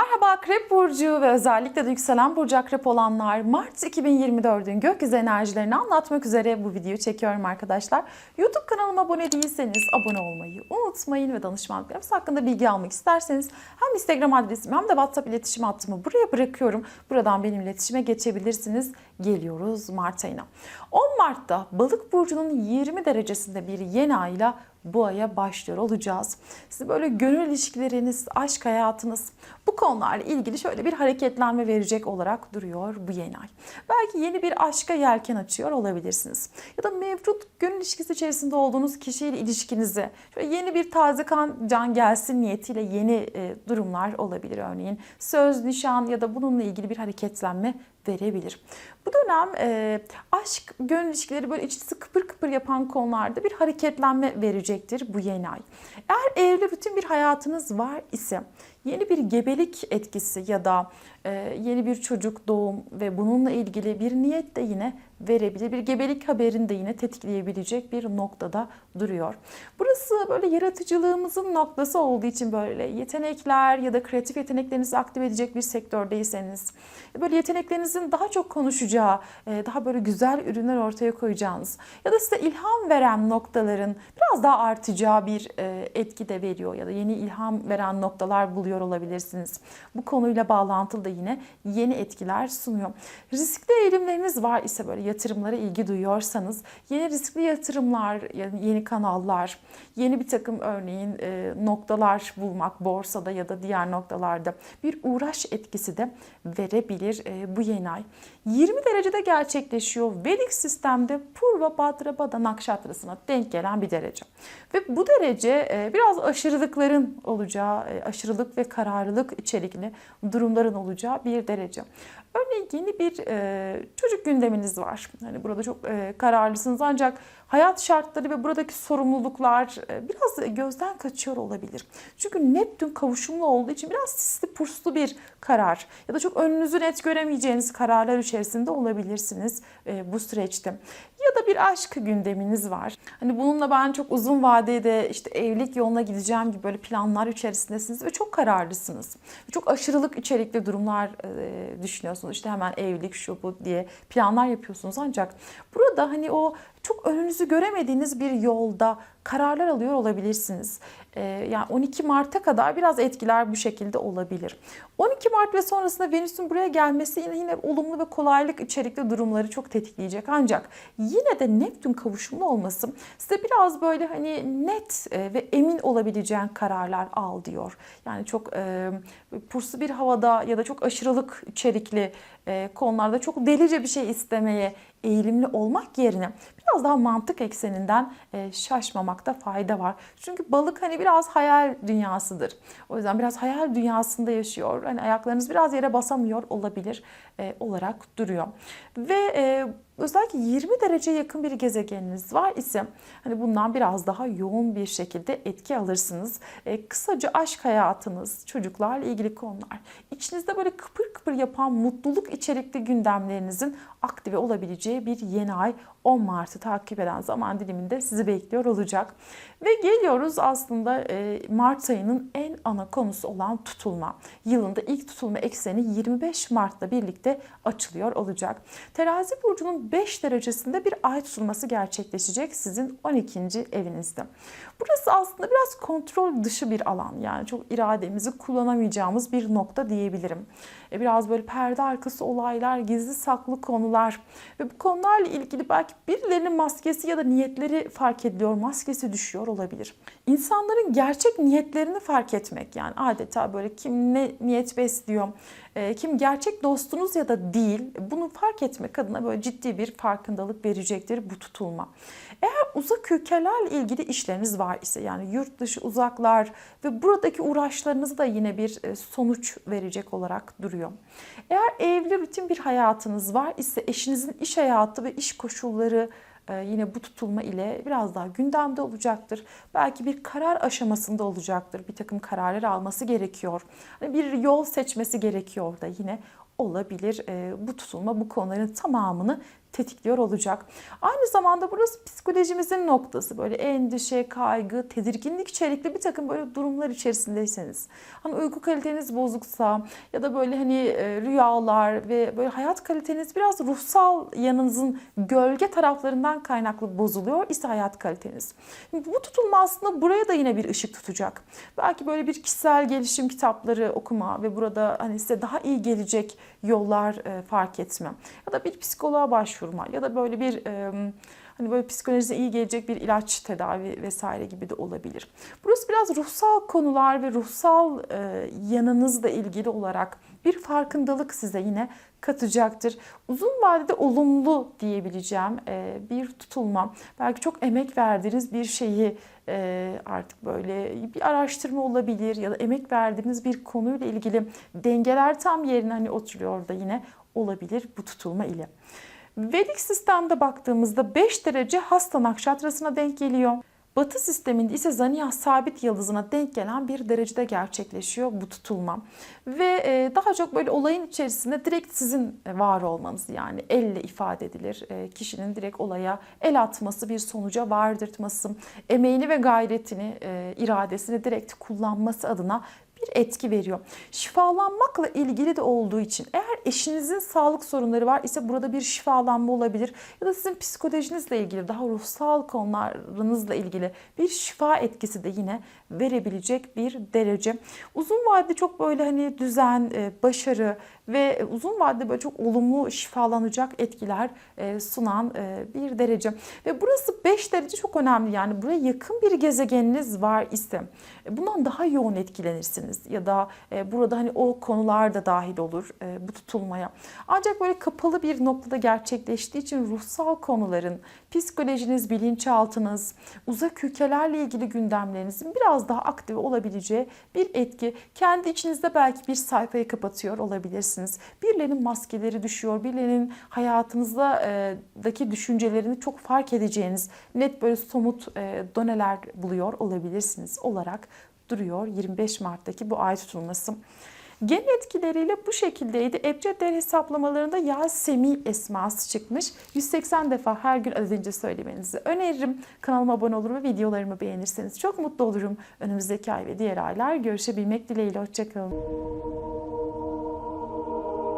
Merhaba Akrep Burcu ve özellikle de yükselen Burcu Akrep olanlar Mart 2024'ün gökyüzü enerjilerini anlatmak üzere bu videoyu çekiyorum arkadaşlar. YouTube kanalıma abone değilseniz abone olmayı unutmayın ve danışmanlıklarımız hakkında bilgi almak isterseniz hem Instagram adresimi hem de WhatsApp iletişim hattımı buraya bırakıyorum. Buradan benim iletişime geçebilirsiniz. Geliyoruz Mart ayına. 10 Mart'ta Balık Burcu'nun 20 derecesinde bir yeni ayla bu aya başlıyor olacağız. Size böyle gönül ilişkileriniz, aşk hayatınız bu konularla ilgili şöyle bir hareketlenme verecek olarak duruyor bu yeni ay. Belki yeni bir aşka yelken açıyor olabilirsiniz. Ya da mevcut gönül ilişkisi içerisinde olduğunuz kişiyle ilişkinize şöyle yeni bir taze kan can gelsin niyetiyle yeni e, durumlar olabilir örneğin. Söz, nişan ya da bununla ilgili bir hareketlenme verebilir. Bu dönem e, aşk, gönül ilişkileri böyle içinizi kıpır kıpır yapan konularda bir hareketlenme verecektir bu yeni ay. Eğer evli rutin bir hayatınız var ise yeni bir gebelik etkisi ya da e, yeni bir çocuk doğum ve bununla ilgili bir niyet de yine verebilir. Bir gebelik haberini de yine tetikleyebilecek bir noktada duruyor. Burası böyle yaratıcılığımızın noktası olduğu için böyle yetenekler ya da kreatif yeteneklerinizi aktive edecek bir sektördeyseniz böyle yeteneklerinizin daha çok konuşacağı, e, daha böyle güzel ürünler ortaya koyacağınız ya da size ilham veren noktaların biraz daha artacağı bir e, etki de veriyor ya da yeni ilham veren noktalar buluyor olabilirsiniz. Bu konuyla bağlantılı da yine yeni etkiler sunuyor. Riskli eğilimleriniz var ise böyle yatırımlara ilgi duyuyorsanız yeni riskli yatırımlar, yeni kanallar, yeni bir takım örneğin e, noktalar bulmak borsada ya da diğer noktalarda bir uğraş etkisi de verebilir e, bu yeni ay. 20 derecede gerçekleşiyor. Vedik sistemde Purva Badrapada Nakşatrası'na denk gelen bir derece. Ve bu derece e, biraz aşırılıkların olacağı, aşırılık ve kararlılık içerikli durumların olacağı bir derece. Örneğin yeni bir e, çocuk gündeminiz var. Hani burada çok e, kararlısınız ancak hayat şartları ve buradaki sorumluluklar e, biraz gözden kaçıyor olabilir. Çünkü Neptün kavuşumlu olduğu için biraz sisli purslu bir karar ya da çok önünüzü net göremeyeceğiniz kararlar içerisinde olabilirsiniz e, bu süreçte. Ya da bir aşk gündeminiz var. Hani bununla ben çok uzun vadede işte evlilik yoluna gideceğim gibi böyle planlar içerisindesiniz ve çok kararlısınız. Çok aşırılık içerikli durumlar e, düşünüyorsunuz. İşte hemen evlilik şu bu diye planlar yapıyorsunuz. Ancak burada hani o çok önünüzü göremediğiniz bir yolda kararlar alıyor olabilirsiniz. Ee, yani 12 Mart'a kadar biraz etkiler bu şekilde olabilir. 12 Mart ve sonrasında Venüs'ün buraya gelmesi yine yine olumlu ve kolaylık içerikli durumları çok tetikleyecek. Ancak yine de Neptün kavuşumlu olması size biraz böyle hani net e, ve emin olabileceğin kararlar al diyor. Yani çok e, purslu bir havada ya da çok aşırılık içerikli e, konularda çok delice bir şey istemeye eğilimli olmak yerine biraz daha mantık ekseninden e, şaşmamakta fayda var. Çünkü balık hani biraz hayal dünyasıdır. O yüzden biraz hayal dünyasında yaşıyor. Hani ayaklarınız biraz yere basamıyor olabilir e, olarak duruyor. Ve e, özellikle 20 derece yakın bir gezegeniniz var ise hani bundan biraz daha yoğun bir şekilde etki alırsınız. Kısaca aşk hayatınız, çocuklarla ilgili konular, içinizde böyle kıpır kıpır yapan mutluluk içerikli gündemlerinizin aktive olabileceği bir yeni ay 10 Mart'ı takip eden zaman diliminde sizi bekliyor olacak. Ve geliyoruz aslında e, Mart ayının en ana konusu olan tutulma. Yılında ilk tutulma ekseni 25 Mart'la birlikte açılıyor olacak. Terazi burcunun 5 derecesinde bir ay tutulması gerçekleşecek sizin 12. evinizde. Burası aslında biraz kontrol dışı bir alan. Yani çok irademizi kullanamayacağımız bir nokta diyebilirim. E, biraz böyle perde arkası olaylar, gizli saklı konular ve bu konularla ilgili belki birilerinin maskesi ya da niyetleri fark ediliyor, maskesi düşüyor olabilir. İnsanların gerçek niyetlerini fark etmek yani adeta böyle kim ne niyet besliyor, e, kim gerçek dostunuz ya da değil bunu fark etmek adına böyle ciddi bir farkındalık verecektir bu tutulma. Eğer uzak ülkelerle ilgili işleriniz var ise yani yurt dışı uzaklar ve buradaki uğraşlarınız da yine bir e, sonuç verecek olarak duruyor. Eğer evli rutin bir hayatınız var ise eşinizin iş hayatı ve iş koşulları e, yine bu tutulma ile biraz daha gündemde olacaktır. Belki bir karar aşamasında olacaktır. Bir takım kararlar alması gerekiyor. Hani bir yol seçmesi gerekiyor da yine olabilir. E, bu tutulma bu konuların tamamını tetikliyor olacak. Aynı zamanda burası psikolojimizin noktası. Böyle endişe, kaygı, tedirginlik içerikli bir takım böyle durumlar içerisindeyseniz. Hani uyku kaliteniz bozuksa ya da böyle hani e, rüyalar ve böyle hayat kaliteniz biraz ruhsal yanınızın gölge taraflarından kaynaklı bozuluyor ise hayat kaliteniz. Bu tutulma aslında buraya da yine bir ışık tutacak. Belki böyle bir kişisel gelişim kitapları okuma ve burada hani size daha iyi gelecek yollar e, fark etme. Ya da bir psikoloğa başvurma ya da böyle bir e, hani böyle psikolojinize iyi gelecek bir ilaç tedavi vesaire gibi de olabilir. Burası biraz ruhsal konular ve ruhsal e, yanınızla ilgili olarak bir farkındalık size yine katacaktır. Uzun vadede olumlu diyebileceğim e, bir tutulma. Belki çok emek verdiğiniz bir şeyi e, artık böyle bir araştırma olabilir ya da emek verdiğiniz bir konuyla ilgili dengeler tam yerine hani oturuyor da yine olabilir bu tutulma ile. Vedik sistemde baktığımızda 5 derece hasta nakşatrasına denk geliyor. Batı sisteminde ise Zaniya sabit yıldızına denk gelen bir derecede gerçekleşiyor bu tutulma. Ve e, daha çok böyle olayın içerisinde direkt sizin var olmanız yani elle ifade edilir. E, kişinin direkt olaya el atması, bir sonuca vardırtması, emeğini ve gayretini, e, iradesini direkt kullanması adına bir etki veriyor. Şifalanmakla ilgili de olduğu için eğer eşinizin sağlık sorunları var ise burada bir şifalanma olabilir ya da sizin psikolojinizle ilgili daha ruhsal konularınızla ilgili bir şifa etkisi de yine verebilecek bir derece. Uzun vadede çok böyle hani düzen, e, başarı ve uzun vadede böyle çok olumlu şifalanacak etkiler e, sunan e, bir derece. Ve burası 5 derece çok önemli. Yani buraya yakın bir gezegeniniz var ise bundan daha yoğun etkilenirsiniz ya da burada hani o konular da dahil olur bu tutulmaya. Ancak böyle kapalı bir noktada gerçekleştiği için ruhsal konuların, psikolojiniz, bilinçaltınız, uzak ülkelerle ilgili gündemlerinizin biraz daha aktif olabileceği bir etki. Kendi içinizde belki bir sayfayı kapatıyor olabilirsiniz. Birilerinin maskeleri düşüyor, birilerinin hayatınızdaki düşüncelerini çok fark edeceğiniz net böyle somut doneler buluyor olabilirsiniz olarak duruyor 25 Mart'taki bu ay tutulması. Gen etkileriyle bu şekildeydi. Ebced hesaplamalarında Yasemi esması çıkmış. 180 defa her gün adedince söylemenizi öneririm. Kanalıma abone olur ve videolarımı beğenirseniz çok mutlu olurum. Önümüzdeki ay ve diğer aylar görüşebilmek dileğiyle. Hoşçakalın.